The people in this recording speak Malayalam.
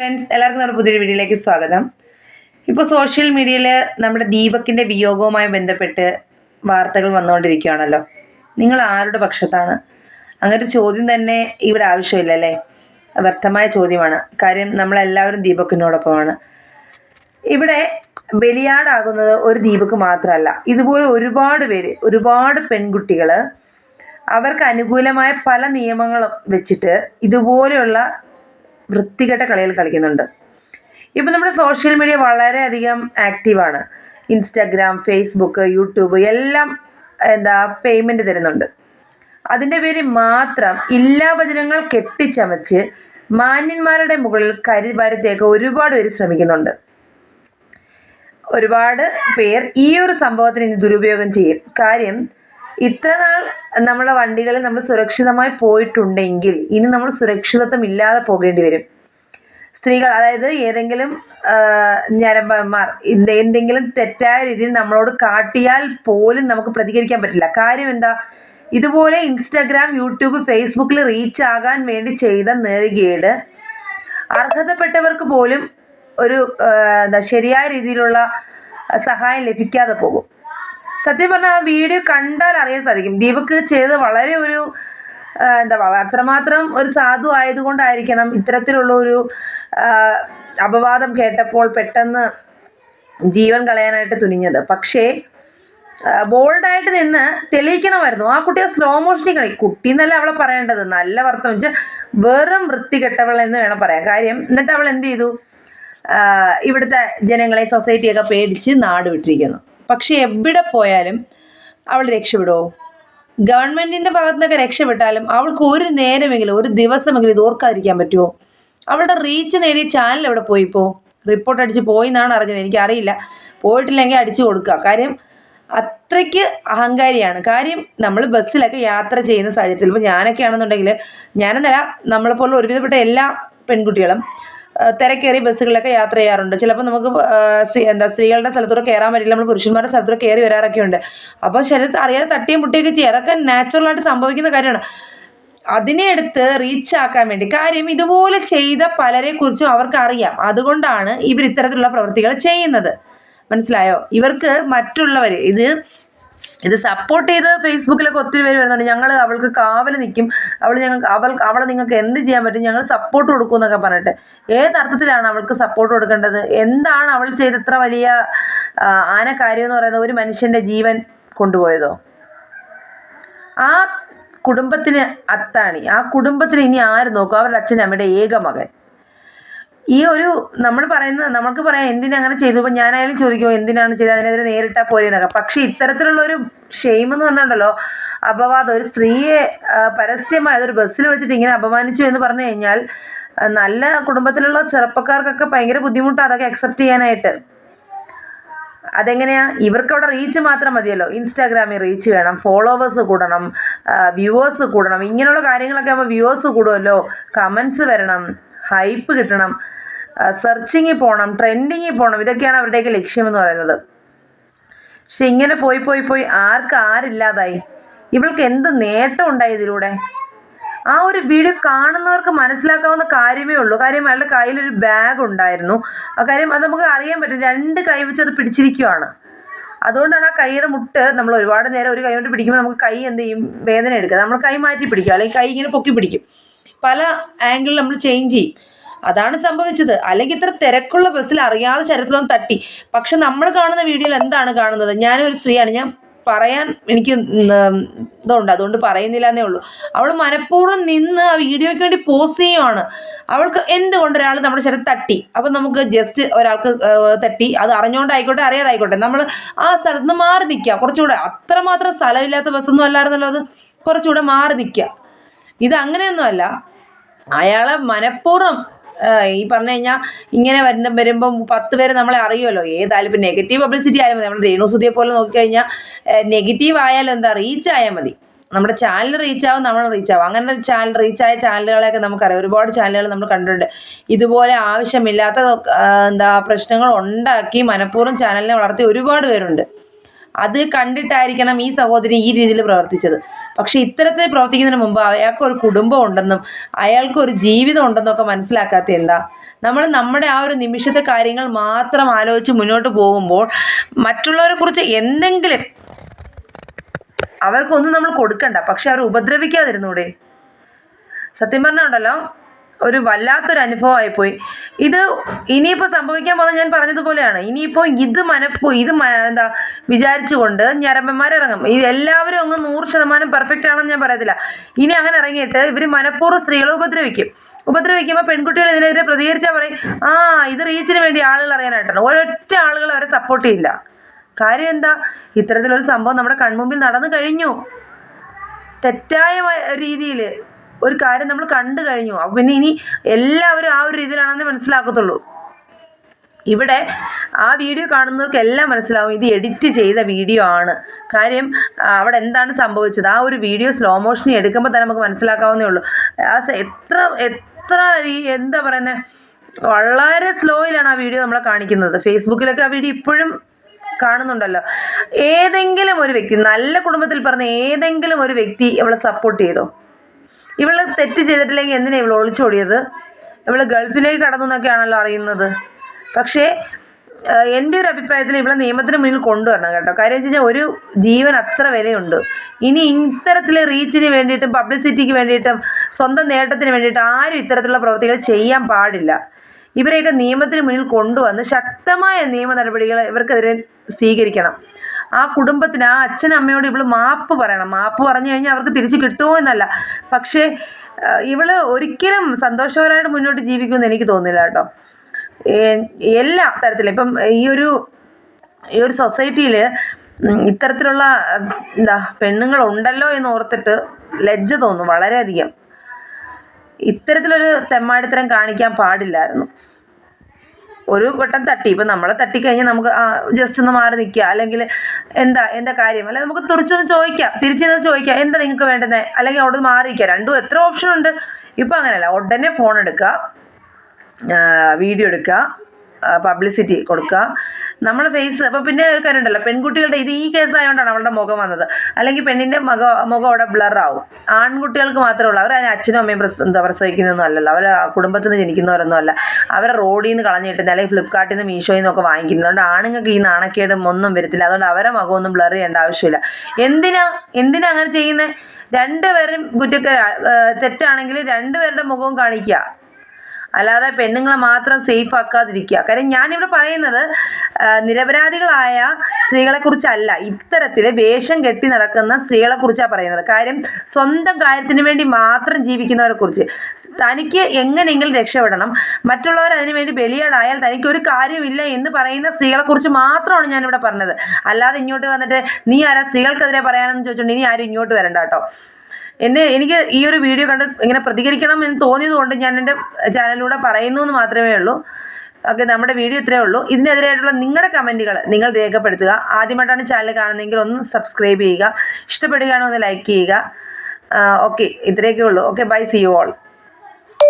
ഫ്രണ്ട്സ് എല്ലാവർക്കും നമ്മുടെ പുതിയൊരു വീഡിയോയിലേക്ക് സ്വാഗതം. ഇപ്പോൾ സോഷ്യൽ മീഡിയയിൽ നമ്മുടെ ദീപക്കിന്റെ വിയോഗവുമായി ബന്ധപ്പെട്ട് വാർത്തകൾ വന്നുകൊണ്ടിരിക്കുകയാണല്ലോ. നിങ്ങൾ ആരുടെ പക്ഷത്താണ്? അങ്ങനെ ഒരു ചോദ്യം തന്നെ ഇവിടെ ആവശ്യമില്ല അല്ലേ? വ്യക്തമായ ചോദ്യമാണ്. കാര്യം നമ്മളെല്ലാവരും ദീപക്കിനോടൊപ്പമാണ്. ഇവിടെ ബലിയാടാകുന്നത് ഒരു ദീപക്ക് മാത്രമല്ല. ഇതുപോലെ ഒരുപാട് പേര് ഒരുപാട് പെൺകുട്ടികൾ അവർക്ക് അനുകൂലമായ പല നിയമങ്ങളും വെച്ചിട്ട് ഇതുപോലെയുള്ള വൃത്തികെട്ട കളികൾ കളിക്കുന്നുണ്ട്. ഇപ്പം നമ്മുടെ സോഷ്യൽ മീഡിയ വളരെയധികം ആക്റ്റീവാണ് ഇൻസ്റ്റാഗ്രാം ഫേസ്ബുക്ക് യൂട്യൂബ് എല്ലാം എന്താ പേയ്മെന്റ് തരുന്നുണ്ട്. അതിന്റെ പേരിൽ മാത്രം ഇല്ലാ വചനങ്ങൾ കെട്ടിച്ചമച്ച് മാന്യന്മാരുടെ മുകളിൽ കരി വരുത്തേക്ക് ഒരുപാട് പേര് ശ്രമിക്കുന്നുണ്ട്. ഒരുപാട് പേർ ഈ ഒരു സംഭവത്തിന് ഇനി ദുരുപയോഗം ചെയ്യും. കാര്യം ഇത്ര നാൾ നമ്മളെ വണ്ടികളിൽ നമ്മൾ സുരക്ഷിതമായി പോയിട്ടുണ്ടെങ്കിൽ ഇനി നമ്മൾ സുരക്ഷിതത്വം ഇല്ലാതെ പോകേണ്ടി വരും. സ്ത്രീകൾ അതായത് ഏതെങ്കിലും ഞരമ്പന്മാർ എന്തെങ്കിലും തെറ്റായ രീതിയിൽ നമ്മളോട് കാട്ടിയാൽ പോലും നമുക്ക് പ്രതികരിക്കാൻ പറ്റില്ല. കാര്യം എന്താ? ഇതുപോലെ ഇൻസ്റ്റാഗ്രാം യൂട്യൂബ് ഫേസ്ബുക്കിൽ റീച്ച് ആകാൻ വേണ്ടി ചെയ്ത നെറുകേട് അർഹതപ്പെട്ടവർക്ക് പോലും ഒരു എന്താ ശരിയായ രീതിയിലുള്ള സഹായം ലഭിക്കാതെ പോകും. സത്യം പറഞ്ഞാൽ ആ വീഡിയോ കണ്ടാൽ അറിയാൻ സാധിക്കും. ദീപക് ചെയ്ത് വളരെ ഒരു എന്താ പറയുക അത്രമാത്രം ഒരു സാധു ആയതുകൊണ്ടായിരിക്കണം ഇത്തരത്തിലുള്ള ഒരു അപവാദം കേട്ടപ്പോൾ പെട്ടെന്ന് ജീവൻ കളയാനായിട്ട് തുനിഞ്ഞത്. പക്ഷേ ബോൾഡായിട്ട് നിന്ന് തെളിയിക്കണമായിരുന്നു. ആ കുട്ടിയെ സ്ലോ മോഷനിൽ കളി. കുട്ടി എന്നല്ല അവളെ പറയേണ്ടത്. നല്ല വർത്തം വെച്ചാൽ വെറും വൃത്തികെട്ടവൾ എന്ന് വേണം പറയാം കാര്യം എന്നിട്ട് അവൾ എന്ത് ചെയ്തു ഇവിടുത്തെ ജനങ്ങളെ സൊസൈറ്റിയൊക്കെ പേടിച്ച് നാട് വിട്ടിരിക്കുന്നു. പക്ഷെ എവിടെ പോയാലും അവൾ രക്ഷപ്പെടുമോ ഗവൺമെന്റിന്റെ ഭാഗത്തുനിന്നൊക്കെ രക്ഷപ്പെട്ടാലും അവൾക്ക് ഒരു നേരമെങ്കിലും ഒരു ദിവസമെങ്കിലും ഇത് ഓർക്കാതിരിക്കാൻ പറ്റുമോ അവളുടെ റീച്ച് നേടിയ ചാനൽ എവിടെ പോയി ഇപ്പോൾ റിപ്പോർട്ട് അടിച്ച് പോയി എന്നാണ് അറിഞ്ഞത്. എനിക്കറിയില്ല. പോയിട്ടില്ലെങ്കിൽ അടിച്ചു കൊടുക്കുക. കാര്യം അത്രയ്ക്ക് അഹങ്കാരിയാണ്. കാര്യം നമ്മൾ ബസ്സിലൊക്കെ യാത്ര ചെയ്യുന്ന സാഹചര്യത്തിൽ ഇപ്പോൾ ഞാനൊക്കെ ആണെന്നുണ്ടെങ്കിൽ ഞാനെന്നല്ല നമ്മളെപ്പോലെ ഒരുവിധപ്പെട്ട എല്ലാ പെൺകുട്ടികളും ആ, തിരക്കേറിയ ബസ്സുകളിലൊക്കെ യാത്ര ചെയ്യാറുണ്ട്. ചിലപ്പോൾ നമുക്ക് എന്താ സ്ത്രീകളുടെ സ്ഥലത്തൂടെ കയറാൻ പറ്റില്ല നമ്മൾ പുരുഷന്മാരുടെ സ്ഥലത്തൂടെ കയറി വരാറൊക്കെ ഉണ്ട്. അപ്പോൾ ശരീരത്തിൽ അറിയാതെ തട്ടിയും മുട്ടിയൊക്കെ ചെയ്യും. അതൊക്കെ നാച്ചുറലായിട്ട് സംഭവിക്കുന്ന കാര്യമാണ്. അതിനെ എടുത്ത് റീച്ച് ആക്കാൻ വേണ്ടി കാര്യം ഇതുപോലെ ചെയ്ത പലരെ കുറിച്ചും അവർക്ക് അറിയാം അതുകൊണ്ടാണ് ഇവർ ഇത്തരത്തിലുള്ള പ്രവൃത്തികൾ ചെയ്യുന്നത്. മനസ്സിലായോ? ഇവർക്ക് മറ്റുള്ളവർ ഇത് ഇത് സപ്പോർട്ട് ചെയ്ത് ഫേസ്ബുക്കിലൊക്കെ ഒത്തിരി പേര് വരുന്നുണ്ട്. ഞങ്ങൾ അവൾക്ക് കാവൽ നിൽക്കും അവൾ ഞങ്ങൾക്ക് അവൾ അവളെ നിങ്ങൾക്ക് എന്ത് ചെയ്യാൻ പറ്റും ഞങ്ങൾ സപ്പോർട്ട് കൊടുക്കും എന്നൊക്കെ പറഞ്ഞിട്ട് ഏത് അർത്ഥത്തിലാണ് അവൾക്ക് സപ്പോർട്ട് കൊടുക്കേണ്ടത്? എന്താണ് അവൾ ചെയ്ത ഇത്ര വലിയ ആന കാര്യം എന്ന് പറയുന്നത് ഒരു മനുഷ്യന്റെ ജീവൻ കൊണ്ടുപോയതോ? ആ കുടുംബത്തിന് അത്താണി. ആ കുടുംബത്തിന് ഇനി ആര് നോക്കും? അവരുടെ അച്ഛൻ അമ്മയുടെ ഏക മകൻ. ഈ ഒരു നമ്മൾ പറയുന്നത് നമുക്ക് പറയാം എന്തിനാ അങ്ങനെ ചെയ്തു? ഇപ്പം ഞാനായാലും ചോദിക്കുമോ എന്തിനാണ് ചെയ്തത്? അതിനെതിരെ നേരിട്ടാൽ പോരെ എന്നൊക്കെ പക്ഷേ ഇത്തരത്തിലുള്ള ഒരു ഷെയിം എന്ന് പറഞ്ഞിട്ടുണ്ടല്ലോ അപവാദം ഒരു സ്ത്രീയെ പരസ്യമായി ഒരു ബസ്സിൽ വെച്ചിട്ട് ഇങ്ങനെ അപമാനിച്ചു എന്ന് പറഞ്ഞു കഴിഞ്ഞാൽ നല്ല കുടുംബത്തിലുള്ള ചെറുപ്പക്കാർക്കൊക്കെ ഭയങ്കര ബുദ്ധിമുട്ടാണ് അതൊക്കെ അക്സെപ്റ്റ് ചെയ്യാനായിട്ട്. അതെങ്ങനെയാ? ഇവർക്ക് അവിടെ റീച്ച് മാത്രം മതിയല്ലോ. ഇൻസ്റ്റാഗ്രാമിൽ റീച്ച് വേണം ഫോളോവേഴ്സ് കൂടണം വ്യൂവേഴ്സ് കൂടണം ഇങ്ങനെയുള്ള കാര്യങ്ങളൊക്കെ ആകുമ്പോൾ വ്യൂവേഴ്സ് കൂടുമല്ലോ കമൻസ് വരണം. ഹൈപ്പ് കിട്ടണം. സെർച്ചിങ്ങിൽ പോകണം ട്രെൻഡിങ്ങിൽ പോകണം ഇതൊക്കെയാണ് അവരുടെയൊക്കെ ലക്ഷ്യമെന്ന് പറയുന്നത്. പക്ഷെ ഇങ്ങനെ പോയി പോയി പോയി ആർക്ക് ആരില്ലാതായി? ഇവൾക്ക് എന്ത് നേട്ടം ഉണ്ടായി ഇതിലൂടെ? ആ ഒരു വീഡിയോ കാണുന്നവർക്ക് മനസ്സിലാക്കാവുന്ന കാര്യമേ ഉള്ളൂ. കാര്യം അയാളുടെ കയ്യിലൊരു ബാഗ് ഉണ്ടായിരുന്നു. ആ കാര്യം അത് നമുക്ക് അറിയാൻ പറ്റും. രണ്ട് കൈ വെച്ച് അത് പിടിച്ചിരിക്കുവാണ്. അതുകൊണ്ടാണ് ആ കൈയുടെ മുട്ട് നമ്മൾ ഒരുപാട് നേരം ഒരു കൈ കൊണ്ട് പിടിക്കുമ്പോൾ നമുക്ക് കൈ എന്ത് ചെയ്യും? വേദന എടുക്കുക നമ്മൾ കൈ മാറ്റി പിടിക്കുക അല്ലെങ്കിൽ കൈ ഇങ്ങനെ പൊക്കി പിടിക്കും. പല ആംഗിളിൽ നമ്മൾ ചേഞ്ച് ചെയ്യും. അതാണ് സംഭവിച്ചത്. അല്ലെങ്കിൽ ഇത്ര തിരക്കുള്ള ബസ്സിൽ അറിയാതെ ചരിത്രം തട്ടി. പക്ഷെ നമ്മൾ കാണുന്ന വീഡിയോയിൽ എന്താണ് കാണുന്നത്? ഞാനൊരു സ്ത്രീയാണ്. ഞാൻ പറയാൻ എനിക്ക് ഇതുണ്ട്. അതുകൊണ്ട് പറയുന്നില്ല എന്നേ ഉള്ളൂ. അവൾ മനഃപൂർവം നിന്ന് ആ വീഡിയോയ്ക്ക് വേണ്ടി പോസ് ചെയ്യുവാണ്. അവൾക്ക് എന്തുകൊണ്ട് ഒരാൾ നമ്മുടെ ശരീരത്തിൽ തട്ടി? അപ്പം നമുക്ക് ജസ്റ്റ് ഒരാൾക്ക് തട്ടി. അത് അറിഞ്ഞുകൊണ്ടായിക്കോട്ടെ അറിയാതായിക്കോട്ടെ. നമ്മൾ ആ സ്ഥലത്ത് നിന്ന് മാറി നിൽക്കുക. കുറച്ചുകൂടെ അത്രമാത്രം സ്ഥലമില്ലാത്ത ബസ്സൊന്നും അല്ലായിരുന്നല്ലോ അത്. കുറച്ചുകൂടെ മാറി നിൽക്കുക. ഇത് അങ്ങനെയൊന്നുമല്ല. അയാളെ മനഃപൂർവം ഈ പറഞ്ഞു കഴിഞ്ഞാൽ ഇങ്ങനെ വരുന്ന വരുമ്പം പത്ത് പേര് നമ്മളെ അറിയുമല്ലോ. ഏതായാലും ഇപ്പം നെഗറ്റീവ് പബ്ലിസിറ്റി ആയാലും മതി. നമ്മൾ രേണുസുതിയെ പോലെ നോക്കിക്കഴിഞ്ഞാൽ നെഗറ്റീവ് ആയാലും എന്താ റീച്ച് ആയാൽ മതി. നമ്മുടെ ചാനൽ റീച്ച് ആവും നമ്മൾ റീച്ച് ആവും. അങ്ങനെ ചാനൽ റീച്ച് ആയ ചാനലുകളെയൊക്കെ നമുക്കറിയാം. ഒരുപാട് ചാനലുകൾ നമ്മൾ കണ്ടിട്ടുണ്ട്. ഇതുപോലെ ആവശ്യമില്ലാത്ത എന്താ പ്രശ്നങ്ങൾ ഉണ്ടാക്കി മനഃപൂർവം ചാനലിനെ വളർത്തി ഒരുപാട് പേരുണ്ട്. അത് കണ്ടിട്ടായിരിക്കണം ഈ സഹോദരി ഈ രീതിയിൽ പ്രവർത്തിച്ചത്. പക്ഷേ ഇത്തരത്തിൽ പ്രവർത്തിക്കുന്നതിന് മുമ്പ് അയാൾക്ക് ഒരു കുടുംബം ഉണ്ടെന്നും അയാൾക്ക് ഒരു ജീവിതം ഉണ്ടെന്നും ഒക്കെ മനസ്സിലാക്കാത്ത എന്താ? നമ്മൾ നമ്മുടെ ആ ഒരു നിമിഷത്തെ കാര്യങ്ങൾ മാത്രം ആലോചിച്ച് മുന്നോട്ട് പോകുമ്പോൾ മറ്റുള്ളവരെ കുറിച്ച് എന്തെങ്കിലും അവർക്കൊന്നും നമ്മൾ കൊടുക്കണ്ട. പക്ഷെ അവർ ഉപദ്രവിക്കാതിരുന്നൂടെ? സത്യം പറഞ്ഞുണ്ടല്ലോ ഒരു വല്ലാത്തൊരു അനുഭവമായി പോയി ഇത് ഇനിയിപ്പോൾ സംഭവിക്കാൻ പോകുന്നത് ഞാൻ പറഞ്ഞതുപോലെയാണ്. ഇനിയിപ്പോൾ ഇത് മനപ്പോ ഇത് എന്താ വിചാരിച്ചുകൊണ്ട് ഞരമ്പന്മാരിറങ്ങും. ഇത് എല്ലാവരും അങ്ങ് നൂറ് ശതമാനം പെർഫെക്റ്റ് ആണെന്ന് ഞാൻ പറയത്തില്ല. ഇനി അങ്ങനെ ഇറങ്ങിയിട്ട് ഇവർ മനഃപൂർവം സ്ത്രീകളെ ഉപദ്രവിക്കും. ഉപദ്രവിക്കുമ്പോൾ പെൺകുട്ടികൾ ഇതിനെതിരെ പ്രതികരിച്ചാൽ പറയും ആ ഇത് റീച്ചിന് വേണ്ടി ആളുകൾ അറിയാനായിട്ടാണ് ഒരൊറ്റ ആളുകൾ അവരെ സപ്പോർട്ട് ചെയ്യില്ല. കാര്യം എന്താ? ഇത്തരത്തിലൊരു സംഭവം നമ്മുടെ കൺമുമ്പിൽ നടന്നു കഴിഞ്ഞു. തെറ്റായ രീതിയിൽ ഒരു കാര്യം നമ്മൾ കണ്ടു കഴിഞ്ഞു. അപ്പം പിന്നെ ഇനി എല്ലാവരും ആ ഒരു രീതിയിലാണെന്ന് മനസ്സിലാക്കത്തുള്ളൂ. ഇവിടെ ആ വീഡിയോ കാണുന്നവർക്കെല്ലാം മനസ്സിലാവും ഇത് എഡിറ്റ് ചെയ്ത വീഡിയോ ആണ്. കാര്യം അവിടെ എന്താണ് സംഭവിച്ചത്? ആ ഒരു വീഡിയോ സ്ലോ മോഷനിൽ എടുക്കുമ്പോൾ തന്നെ നമുക്ക് മനസ്സിലാക്കാവുന്നേ ഉള്ളൂ. ആ എത്ര എത്ര ഈ എന്താ പറയുന്നത് വളരെ സ്ലോയിലാണ് ആ വീഡിയോ നമ്മളെ കാണിക്കുന്നത്. ഫേസ്ബുക്കിലൊക്കെ ആ വീഡിയോ ഇപ്പോഴും കാണുന്നുണ്ടല്ലോ. ഏതെങ്കിലും ഒരു വ്യക്തി നല്ല കുടുംബത്തിൽ പറഞ്ഞ ഏതെങ്കിലും ഒരു വ്യക്തി അവളെ സപ്പോർട്ട് ചെയ്തോ? ഇവൾ തെറ്റ് ചെയ്തിട്ടില്ലെങ്കിൽ എന്തിനാണ് ഇവൾ ഒളിച്ചോടിയത്? ഇവൾ ഗൾഫിലേക്ക് കടന്നു എന്നൊക്കെയാണല്ലോ അറിയുന്നത്. പക്ഷേ എന്റെ ഒരു അഭിപ്രായത്തിൽ ഇവളെ നിയമത്തിന് മുന്നിൽ കൊണ്ടുവരണം കേട്ടോ. കാര്യം വെച്ച് കഴിഞ്ഞാൽ ഒരു ജീവൻ അത്ര വിലയുണ്ട്. ഇനി ഇത്തരത്തിൽ റീച്ചിന് വേണ്ടിയിട്ടും പബ്ലിസിറ്റിക്ക് വേണ്ടിയിട്ടും സ്വന്തം നേട്ടത്തിന് വേണ്ടിയിട്ടും ആരും ഇത്തരത്തിലുള്ള പ്രവൃത്തികൾ ചെയ്യാൻ പാടില്ല. ഇവരെയൊക്കെ നിയമത്തിന് മുന്നിൽ കൊണ്ടുവന്ന് ശക്തമായ നിയമ നടപടികൾ ഇവർക്കെതിരെ സ്വീകരിക്കണം. ആ കുടുംബത്തിന് ആ അച്ഛനും അമ്മയോട് ഇവൾ മാപ്പ് പറയണം. മാപ്പ് പറഞ്ഞു കഴിഞ്ഞാൽ അവർക്ക് തിരിച്ച് കിട്ടുമോ എന്നല്ല. പക്ഷേ ഇവൾ ഒരിക്കലും സന്തോഷകരമായിട്ട് മുന്നോട്ട് ജീവിക്കുമെന്ന് എനിക്ക് തോന്നില്ല കേട്ടോ. എല്ലാ തരത്തിലും. ഇപ്പം ഈ ഒരു ഈ ഒരു സൊസൈറ്റിയിൽ ഇത്തരത്തിലുള്ള എന്താ പെണ്ണുങ്ങൾ ഉണ്ടല്ലോ എന്ന് ഓർത്തിട്ട് ലജ്ജ തോന്നും വളരെയധികം. ഇത്തരത്തിലൊരു തെമ്മാടിത്തരം കാണിക്കാൻ പാടില്ലായിരുന്നു. ഒരു വട്ടം തട്ടി. ഇപ്പം നമ്മളെ തട്ടിക്കഴിഞ്ഞാൽ നമുക്ക് ജസ്റ്റ് ഒന്ന് മാറി നിൽക്കുക. അല്ലെങ്കിൽ എന്താ എന്താ കാര്യം? അല്ലെങ്കിൽ നമുക്ക് തുറച്ചൊന്ന് ചോദിക്കാം. തിരിച്ചെന്ന് ചോദിക്കാം. എന്താ നിങ്ങൾക്ക് വേണ്ടുന്നത് അല്ലെങ്കിൽ അവിടെ മാറി നിൽക്കുക രണ്ടും എത്ര ഓപ്ഷൻ ഉണ്ട്. ഇപ്പം അങ്ങനെയല്ല. ഉടനെ ഫോൺ എടുക്കുക. വീഡിയോ എടുക്കുക. പബ്ലിസിറ്റി കൊടുക്കുക. നമ്മൾ ഫേസ് അപ്പോൾ പിന്നെ ഒരു കാര്യമുണ്ടല്ലോ പെൺകുട്ടികളുടെ ഇത് ഈ കേസായതുകൊണ്ടാണ് അവളുടെ മുഖം വന്നത്. അല്ലെങ്കിൽ പെണ്ണിന്റെ മുഖ മുഖം അവിടെ ബ്ലറാവും ആൺകുട്ടികൾക്ക് മാത്രമേ ഉള്ളൂ. അവർ അതിന് അച്ഛനും അമ്മയും പ്രസ എന്താ പ്രസവിക്കുന്നൊന്നും അല്ലല്ലോ. അവർ കുടുംബത്തിൽ നിന്ന് ജനിക്കുന്നവരൊന്നും അല്ല. അവരെ റോഡിൽ നിന്ന് കളഞ്ഞു അല്ലെങ്കിൽ ഫ്ലിപ്കാർട്ടിൽ നിന്ന് മീഷോയിൽ നിന്നൊക്കെ വാങ്ങിക്കുന്നത്. അതുകൊണ്ട് ആണുങ്ങൾക്ക് ഈ നാണക്കേടും ഒന്നും വരത്തില്ല. അതുകൊണ്ട് അവരെ മുഖമൊന്നും ബ്ലർ ചെയ്യേണ്ട ആവശ്യമില്ല. എന്തിനാ എന്തിനാ അങ്ങനെ ചെയ്യുന്നത് രണ്ടുപേരും കുറ്റക്കാര തെറ്റാണെങ്കിൽ രണ്ടുപേരുടെ മുഖവും കാണിക്കുക. അല്ലാതെ പെണ്ണുങ്ങളെ മാത്രം സേഫ് ആക്കാതിരിക്കുക. കാര്യം ഞാനിവിടെ പറയുന്നത് നിരപരാധികളായ സ്ത്രീകളെ കുറിച്ചല്ല ഇത്തരത്തിൽ വേഷം കെട്ടി നടക്കുന്ന സ്ത്രീകളെ കുറിച്ചാണ് പറയുന്നത്. കാര്യം സ്വന്തം കാര്യത്തിന് വേണ്ടി മാത്രം ജീവിക്കുന്നവരെ കുറിച്ച് തനിക്ക് എങ്ങനെയെങ്കിലും രക്ഷപ്പെടണം. മറ്റുള്ളവർ അതിനുവേണ്ടി ബലിയാടായാൽ തനിക്ക് ഒരു കാര്യമില്ല എന്ന് പറയുന്ന സ്ത്രീകളെ സ്ത്രീകളെക്കുറിച്ച് മാത്രമാണ് ഞാനിവിടെ പറഞ്ഞത്. അല്ലാതെ ഇങ്ങോട്ട് വന്നിട്ട് നീ ആരാ? സ്ത്രീകൾക്കെതിരെ പറയാനെന്ന് ചോദിച്ചുകൊണ്ട് ഇനി ആരും ഇങ്ങോട്ട് വരണ്ട കേട്ടോ. എന്നെ എനിക്ക് ഈ ഒരു വീഡിയോ കണ്ട് ഇങ്ങനെ പ്രതികരിക്കണം എന്ന് തോന്നിയത് കൊണ്ട് ഞാൻ എന്റെ ചാനലിലൂടെ പറയുന്നു എന്ന് മാത്രമേ ഉള്ളൂ. ഓക്കെ നമ്മുടെ വീഡിയോ ഇത്രയേ ഉള്ളൂ. ഇതിനെതിരായിട്ടുള്ള നിങ്ങളുടെ കമന്റുകൾ നിങ്ങൾ രേഖപ്പെടുത്തുക. ആദ്യമായിട്ടാണ് ചാനൽ കാണുന്നതെങ്കിൽ ഒന്ന് സബ്സ്ക്രൈബ് ചെയ്യുക. ഇഷ്ടപ്പെടുകയാണോ ഒന്ന് ലൈക്ക് ചെയ്യുക. ഓക്കെ ഇത്രയൊക്കെ ഉള്ളൂ. Okay bye see you all